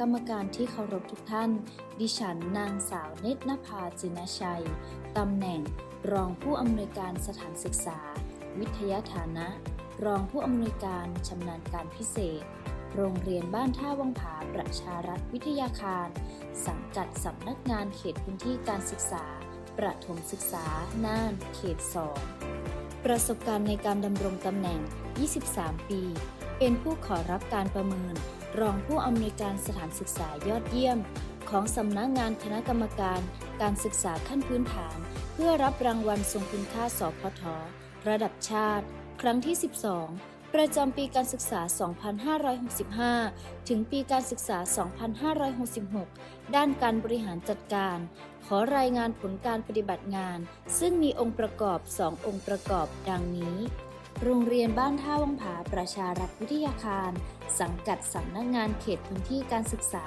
กรรมการที่เคารพทุกท่าน ดิฉันนางสาวเนตรนภาจินชัย ตำแหน่ง รองผู้อำนวยการสถานศึกษา วิทยาฐานะ รองผู้อำนวยการชำนาญการพิเศษ โรงเรียนบ้านท่าวังผาประชารัฐวิทยาคาร สังกัดสำนักงานเขตพื้นที่การศึกษา ประถมศึกษา น่าน เขต 2 ประสบการณ์ในการดำรงตำแหน่ง 23 ปี เป็นผู้ขอรับการประเมิน รองผู้อำนวยการสถานศึกษายอดเยี่ยม ของสำนักงานคณะกรรมการ การศึกษาขั้นพื้นฐาน เพื่อรับรางวัลทรงคุณค่าสพทระดับชาติ ครั้งที่ 12 ประจำปีการศึกษา 2565 ถึงปีการศึกษา 2566 ด้านการบริหารจัดการ ขอรายงานผลการปฏิบัติงาน ซึ่งมีองค์ประกอบ 2 องค์ประกอบ ดังนี้ โรงเรียนบ้านท่าวังผาประชารัฐวิทยาคาร สังกัดสำนักงานเขตพื้นที่การศึกษา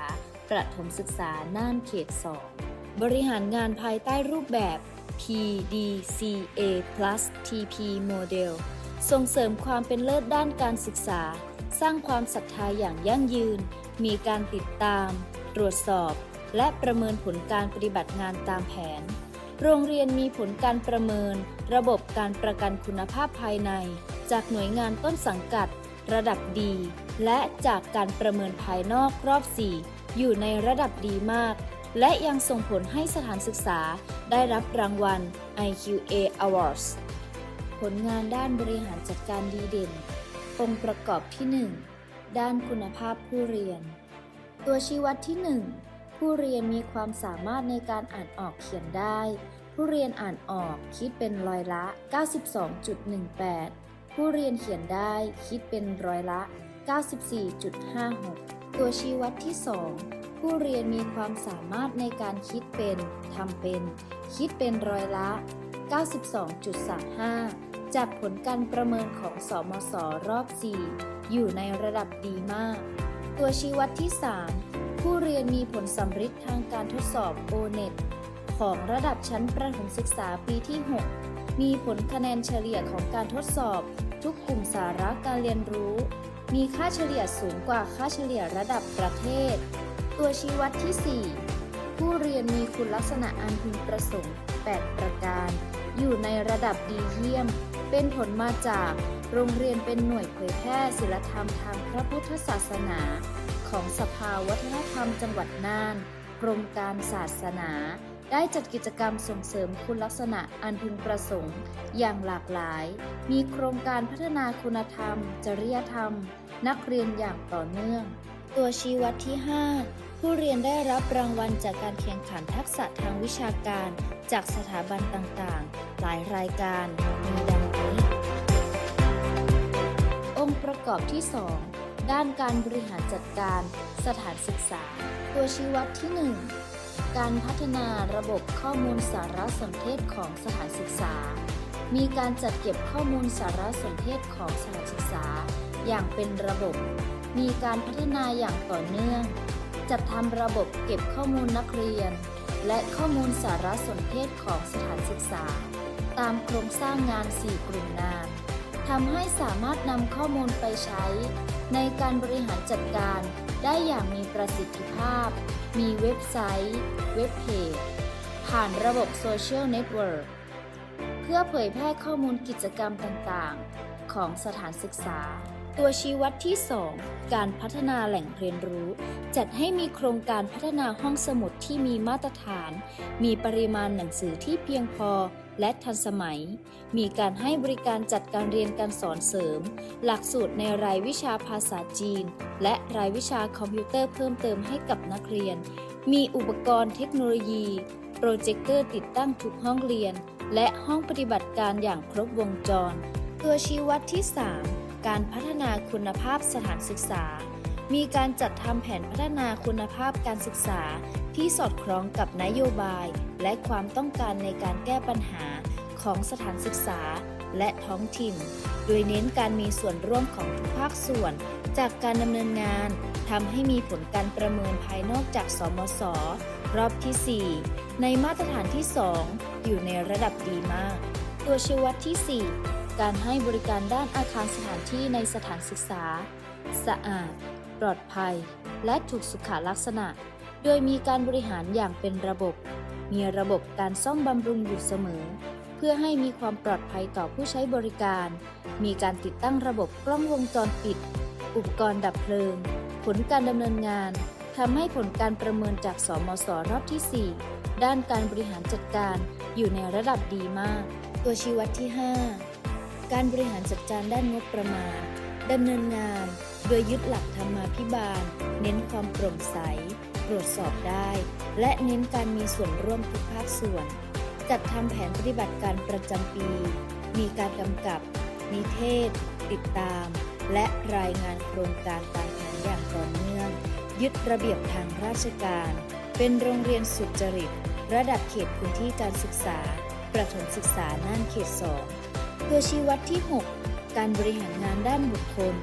ประถมศึกษาน่านเขต 2 บริหารงานภายใต้รูปแบบ PDCA plus TP Model ส่งเสริมความเป็นเลิศด้านการศึกษา สร้างความศรัทธาอย่างยั่งยืน มีการติดตาม ตรวจสอบ และประเมินผลการปฏิบัติงานตามแผน โรงเรียนมีผลการประเมิน ระบบการประกันคุณภาพภายใน จากหน่วยงานต้นสังกัด ระดับดี และจากการประเมินภายนอกรอบ 4 อยู่ในระดับดีมาก และยังส่งผลให้สถานศึกษาได้รับรางวัล IQA Awards ผลงานด้านบริหารจัดการดีเด่น องค์ประกอบที่ 1 ด้านคุณภาพผู้เรียน ตัวชี้วัดที่ 1 ผู้เรียนมีความสามารถในการอ่านออกเขียนได้ ผู้เรียนอ่านออกคิดเป็นร้อยละ 92.18 ผู้เรียนเขียนได้คิดเป็นร้อยละ 94.56 ตัวชี้วัดที่ 2 ผู้เรียนมีความสามารถในการคิดเป็นทำเป็น คิดเป็นร้อยละ 92.35 จากผลการประเมินของสมสรอบ 4 อยู่ในระดับดีมาก ตัวชี้วัดที่ 3 ผู้เรียนมีผลสำฤทธิ์ทางการทดสอบ O-NET ของระดับชั้นประถมศึกษาปีที่ 6 มีผลคะแนนเฉลี่ยของการทดสอบ ทุกกลุ่มสาระการเรียนรู้ มีค่าเฉลี่ยสูงกว่าค่าเฉลี่ยระดับประเทศ ตัวชี้วัดที่ 4 ผู้เรียนมีคุณลักษณะอันพึงประสงค์ 8 ประการ อยู่ในระดับดีเยี่ยม เป็นผลมาจาก โรงเรียนเป็นหน่วยเผยแพร่ศิลธรรมทางพระพุทธศาสนา ของสภาวัฒนธรรมจังหวัดน่าน กรมการศาสนา ได้จัดกิจกรรมส่งเสริมคุณลักษณะอันพึงประสงค์ อย่างหลากหลาย มีโครงการพัฒนาคุณธรรม จริยธรรม นักเรียนอย่างต่อเนื่อง ตัวชี้วัดที่ 5 ผู้เรียนได้รับรางวัลจากการแข่งขันทักษะทางวิชาการ จากสถาบันต่างๆ หลายรายการมีดังนี้ องค์ประกอบที่ 2 ด้านการบริหารจัดการสถานศึกษา ตัวชี้วัดที่ 1 การพัฒนาระบบข้อมูลสารสนเทศของสถานศึกษา มีการจัดเก็บข้อมูลสารสนเทศของสถานศึกษา อย่างเป็นระบบ มีการพัฒนาอย่างต่อเนื่อง จัดทำระบบเก็บข้อมูลนักเรียน และข้อมูลสารสนเทศของสถานศึกษา ตามโครงสร้างงาน 4 กลุ่มงาน ทำให้สามารถนำข้อมูลไปใช้ ในการบริหารจัดการได้อย่างมีประสิทธิภาพ มีเว็บไซต์ เว็บเพจ ผ่านระบบโซเชียลเน็ตเวิร์กเพื่อเผยแพร่ข้อมูลกิจกรรมต่างๆ ของสถานศึกษา ตัวชี้วัดที่ 2 การพัฒนาแหล่งเรียนรู้ จัดให้มีโครงการพัฒนาห้องสมุดที่มีมาตรฐาน มีปริมาณหนังสือที่เพียงพอ และทันสมัย มีการให้บริการจัดการเรียนการสอนเสริม หลักสูตรในรายวิชาภาษาจีน และรายวิชาคอมพิวเตอร์เพิ่มเติมให้กับนักเรียน มีอุปกรณ์เทคโนโลยี โปรเจคเตอร์ติดตั้งทุกห้องเรียน และห้องปฏิบัติการอย่างครบวงจร ตัวชี้วัดที่ 3 การพัฒนาคุณภาพสถานศึกษา มีการจัดทำแผนพัฒนาคุณภาพการศึกษา ที่สอดคล้องกับนโยบาย และความต้องการในการแก้ปัญหาของสถานศึกษาและท้องถิ่น โดยเน้นการมีส่วนร่วมของทุกภาคส่วน จากการดำเนินงานทำให้มีผลการประเมินภายนอกจากสมส รอบที่ 4 ในมาตรฐานที่ 2 อยู่ในระดับดีมาก ตัวชี้วัดที่ 4 การให้บริการด้านอาคารสถานที่ในสถานศึกษา สะอาด ปลอดภัย และถูกสุขลักษณะ โดยมีการบริหารอย่างเป็นระบบ มีระบบการซ่อมบำรุงอยู่เสมอ เพื่อให้มีความปลอดภัยต่อผู้ใช้บริการ มีการติดตั้งระบบกล้องวงจรปิด อุปกรณ์ดับเพลิง ผลการดำเนินงานทำให้ผลการประเมินจากสมสรอบที่ 4 ด้านการบริหารจัดการอยู่ในระดับดีมาก ตัวชี้วัดที่ 5 การบริหารจัดการด้านงบประมาณ ดำเนินงานโดยยึดหลักธรรมาภิบาล เน้นความโปร่งใส ตรวจสอบได้ และเน้นการมีส่วนร่วมทุกภาคส่วน จัดทำแผนปฏิบัติการประจำปี มีการกำกับ นิเทศ ติดตาม และรายงานโครงการตามแผนอย่างต่อเนื่อง ยึดระเบียบทางราชการ เป็นโรงเรียนสุจริต ระดับเขตพื้นที่การศึกษา ประถมศึกษาน่านเขต 2 ตัวชี้วัดที่ 6 การบริหารงานด้านบุคคล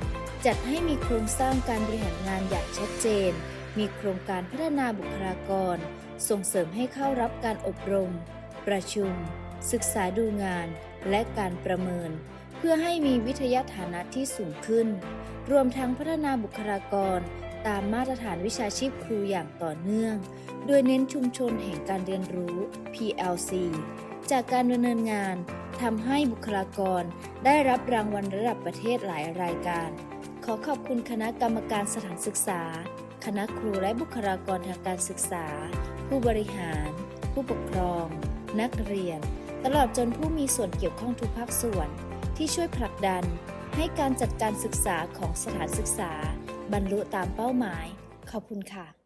จัดให้มีโครงสร้างการบริหารงานอย่างชัดเจน มีโครงการพัฒนาบุคลากร ส่งเสริมให้เข้ารับการอบรม ประชุม ศึกษาดูงาน และการประเมิน เพื่อให้มีวิทยาฐานะที่สูงขึ้น รวมทั้งพัฒนาบุคลากร ตามมาตรฐานวิชาชีพครูอย่างต่อเนื่อง โดยเน้นชุมชนแห่งการเรียนรู้ PLC จากการดำเนินงาน ทำให้บุคลากรได้รับรางวัลระดับประเทศหลายรายการ ขอขอบคุณคณะกรรมการสถานศึกษา คณะครูและบุคลากรทางการศึกษา ผู้บริหาร ผู้ปกครอง นักเรียน ตลอดจนผู้มีส่วนเกี่ยวข้องทุกภาคส่วน ที่ช่วยผลักดัน ให้การจัดการศึกษาของสถานศึกษา บรรลุตามเป้าหมาย ขอบคุณค่ะ